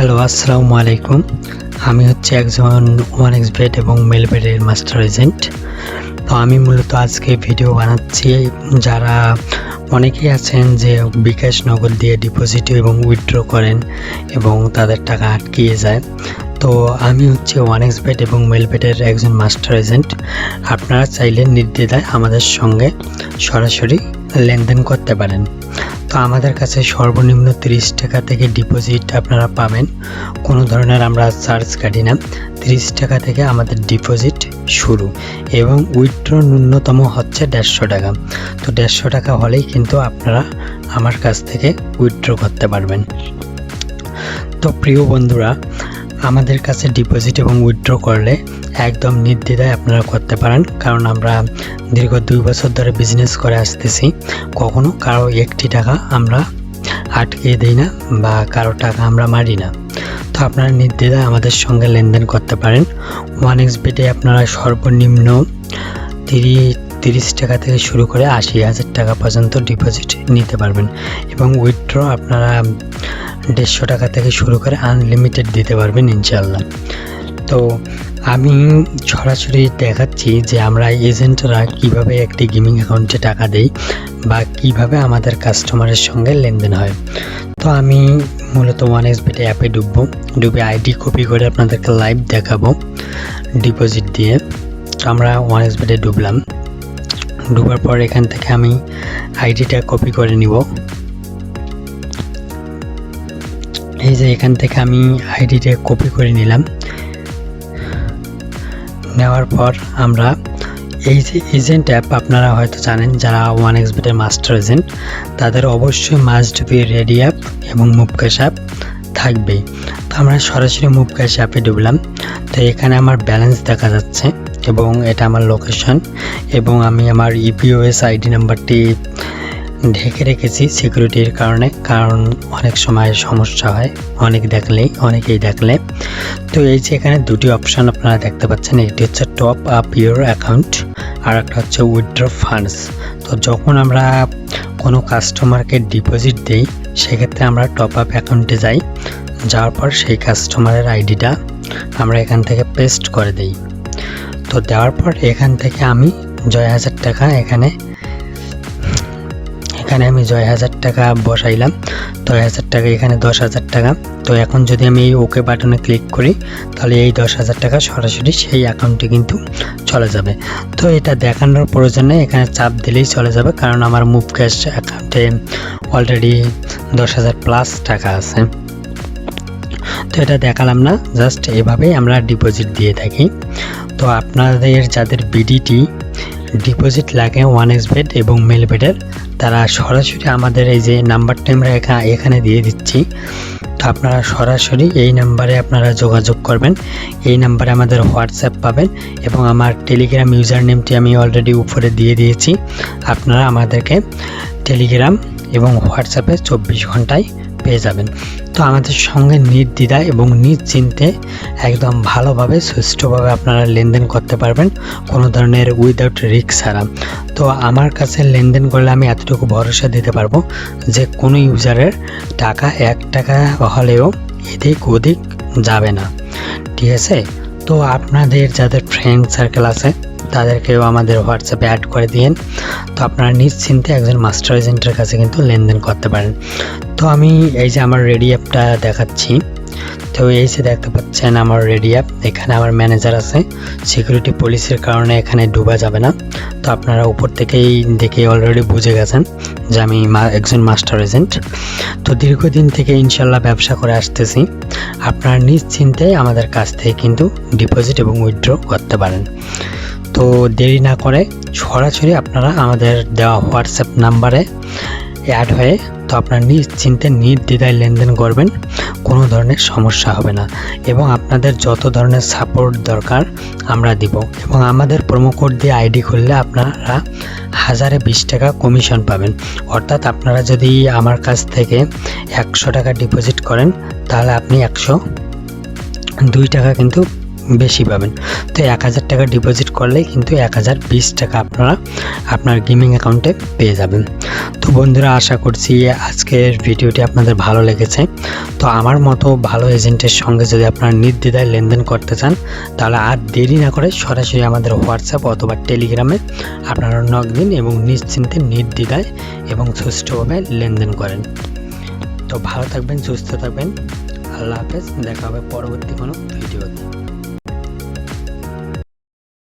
Hello, আসসালামু আলাইকুম। আমি হচ্ছে একজন ওয়ান এক্স বেড এবং মেল বেডের মাস্টার এজেন্ট তো আমি মূলত আজকে ভিডিও বানাচ্ছি। যারা অনেকেই আছেন যে বিকাশ নগদ দিয়ে ডিপোজিট এবং উইথড্র করেন এবং তাদের টাকা আটকিয়ে যায়। তো আমি হচ্ছে ওয়ান এক্স বেড এবং মেল বেডের একজন মাস্টার এজেন্ট আপনারা চাইলে নির্দ্বিধায় আমাদের সঙ্গে সরাসরি লেনদেন করতে পারেন। তো আমাদের কাছে সর্বনিম্ন তিরিশ টাকা থেকে ডিপোজিট আপনারা পাবেন। কোনো ধরনের আমরা চার্জ কাটি না। তিরিশ টাকা থেকে আমাদের ডিপোজিট শুরু এবং উইথড্র ন্যূনতম হচ্ছে দেড়শো টাকা। তো দেড়শো টাকা হলেই কিন্তু আপনারা আমার কাছ থেকে উইথড্র করতে পারবেন। তো প্রিয় বন্ধুরা, আমাদের কাছে ডিপোজিট এবং উইথড্র করলে একদম নির্দ্বিধায় আপনারা করতে পারেন, কারণ আমরা দীর্ঘ দুই বছর ধরে বিজনেস করে আসতেছি। কখনো কারও একটি টাকা আমরা আটকে দিই না বা কারও টাকা আমরা মারি না। তো আপনারা নির্দ্বিধায় আমাদের সঙ্গে লেনদেন করতে পারেন। ওয়ান এক্স বেটে আপনারা সর্বনিম্ন তিরিশ তিরিশ টাকা থেকে শুরু করে আশি হাজার টাকা পর্যন্ত ডিপোজিট নিতে পারবেন এবং উইথড্র আপনারা দেড়শো টাকা থেকে শুরু করে আনলিমিটেড দিতে পারবেন ইনশাল্লাহ তো আমি সরাসরি দেখাচ্ছি যে আমরা এজেন্টরা কীভাবে একটি গেমিং অ্যাকাউন্টে টাকা দেই বা কীভাবে আমাদের কাস্টমারের সঙ্গে লেনদেন হয়। তো আমি মূলত ওয়ান এক্স বেটে অ্যাপে ডুববো ডুবে আইডি কপি করে আপনাদেরকে লাইভ দেখাবো ডিপোজিট দিয়ে। তো আমরা ওয়ান এক্স বেটে ডুবলাম ডুবার পর এখান থেকে আমি আইডিটা কপি করে নিব। এই যে এখান থেকে আমি আইডিটা কপি করে নিলাম। নেওয়ার পর আমরা এই যে এজেন্ট অ্যাপ আপনারা হয়তো জানেন যারা ওয়ান এক্স বেটের মাস্টার এজেন্ট তাদের অবশ্যই মাস্ট বি রেডি অ্যাপ এবং মুভ অ্যাপ থাকবেই। তো আমরা সরাসরি মুভ অ্যাপে ঢুকলাম। তো এখানে আমার ব্যালেন্স দেখা যাচ্ছে এবং এটা আমার লোকেশন এবং আমি আমার ইপিওএস আইডি নাম্বারটি ঢেকে রেখেছি সিকিউরিটির কারণে, কারণ অনেক সময় সমস্যা হয়। অনেক দেখলেই, অনেকেই দেখলে। তো এই যে এখানে দুটি অপশন আপনারা দেখতে পাচ্ছেন, একটি হচ্ছে টপ আপ ইউর অ্যাকাউন্ট আর একটা হচ্ছে উইথড্র ফান্ডস তো যখন আমরা কোনো কাস্টমারকে ডিপোজিট দিই, সেক্ষেত্রে আমরা টপ আপ অ্যাকাউন্টে যাই। যাওয়ার পর সেই কাস্টমারের আইডিটা আমরা এখান থেকে পেস্ট করে দিই। তো দেওয়ার পর এখান থেকে আমি জয় হাজার টাকা এখানে এখানে আমি জয় হাজার টাকা বসাইলাম। দশ হাজার টাকা, এখানে দশ হাজার টাকা। তো এখন যদি আমি এই ওকে বাটনে ক্লিক করি, তাহলে এই দশ হাজার টাকা সরাসরি সেই অ্যাকাউন্টে কিন্তু চলে যাবে। তো এটা দেখানোর প্রয়োজন নেই, এখানে চাপ দিলেই চলে যাবে, কারণ আমার মুভ ক্যাশ অ্যাকাউন্টে অলরেডি দশ হাজার প্লাস টাকা আছে। তো এটা দেখালাম না জাস্ট এভাবেই আমরা ডিপোজিট দিয়ে থাকি। তো আপনাদের যাদের বিডিটি ডিপোজিট লাগে ওয়ান এক্স বেড এবং মেল বেডের তারা সরাসরি আমাদের এই যে নাম্বারটা আমরা এখানে এখানে দিয়ে দিচ্ছি। তো আপনারা সরাসরি এই নাম্বারে আপনারা যোগাযোগ করবেন। এই নাম্বারে আমাদের হোয়াটসঅ্যাপ পাবেন এবং আমার টেলিগ্রাম ইউজার নেমটি আমি অলরেডি উপরে দিয়ে দিয়েছি। আপনারা আমাদেরকে টেলিগ্রাম এবং হোয়াটসঅ্যাপে চব্বিশ ঘন্টায় পেয়ে যাবেন। তো আমাদের সঙ্গে নির্দ্বিধায় এবং নিশ্চিন্তে একদম ভালোভাবে, সুষ্ঠুভাবে আপনারা লেনদেন করতে পারবেন, কোনো ধরনের উইদাউট রিস্ক ছাড়া। তো আমার কাছে লেনদেন করলে আমি এতটুকু ভরসা দিতে পারব যে কোনো ইউজারের টাকা এক টাকা হলেও এদিক ওদিক যাবে না। ঠিক আছে? তো আপনাদের যাদের ফ্রেন্ড সার্কেল আছে তাদেরকেও আমাদের হোয়াটসঅ্যাপে অ্যাড করে দিয়েন। তো আপনারা নিশ্চিন্তে একজন মাস্টার এজেন্টের কাছে কিন্তু লেনদেন করতে পারেন। তো আমি এই যে আমার রেডি অ্যাপটা দেখাচ্ছি, তো এই যে দেখতে পাচ্ছেন আমার রেডি অ্যাপ এখানে আমার ম্যানেজার আছে। সিকিউরিটি পুলিশের কারণে এখানে ডুবা যাবে না। তো আপনারা উপর থেকেই দেখে অলরেডি বুঝে গেছেন যে আমি একজন মাস্টার এজেন্ট তো দীর্ঘদিন থেকে ইনশাল্লাহ ব্যবসা করে আসতেছি। আপনারা নিশ্চিন্তে আমাদের কাছ থেকে কিন্তু ডিপোজিট এবং উইথড্র করতে পারেন। তো দেরি না করে সরাসরি আপনারা আমাদের দেওয়া হোয়াটসঅ্যাপ নাম্বারে অ্যাড হয়ে তো আপনারা নিশ্চিন্তে নির্দ্বিধায় লেনদেন করবেন, কোনো ধরনের সমস্যা হবে না। এবং আপনাদের যত ধরনের সাপোর্ট দরকার আমরা দিব। এবং আমাদের প্রোমো কোড দিয়ে আইডি খুললে আপনারা হাজারে বিশ টাকা কমিশন পাবেন। অর্থাৎ আপনারা যদি আমার কাছ থেকে একশো টাকা ডিপোজিট করেন, তাহলে আপনি একশো, দুই টাকা কিন্তু বেশি পাবেন। তো এক হাজার টাকা ডিপোজিট করলেই কিন্তু এক হাজার বিশ টাকা আপনারা আপনার গেমিং অ্যাকাউন্টে পেয়ে যাবেন। তো বন্ধুরা, আশা করছি আজকের ভিডিওটি আপনাদের ভালো লেগেছে। তো আমার মতো ভালো এজেন্টের সঙ্গে যদি আপনারা নির্দ্বিধায় লেনদেন করতে চান, তাহলে আর দেরি না করে সরাসরি আমাদের হোয়াটসঅ্যাপ অথবা টেলিগ্রামে আপনারা নক দিন এবং নিশ্চিন্তে নির্দ্বিধায় এবং সুষ্ঠুভাবে লেনদেন করেন। তো ভালো থাকবেন, সুস্থ থাকবেন। আল্লাহ হাফেজ, দেখা হবে পরবর্তী কোনো ভিডিওতে।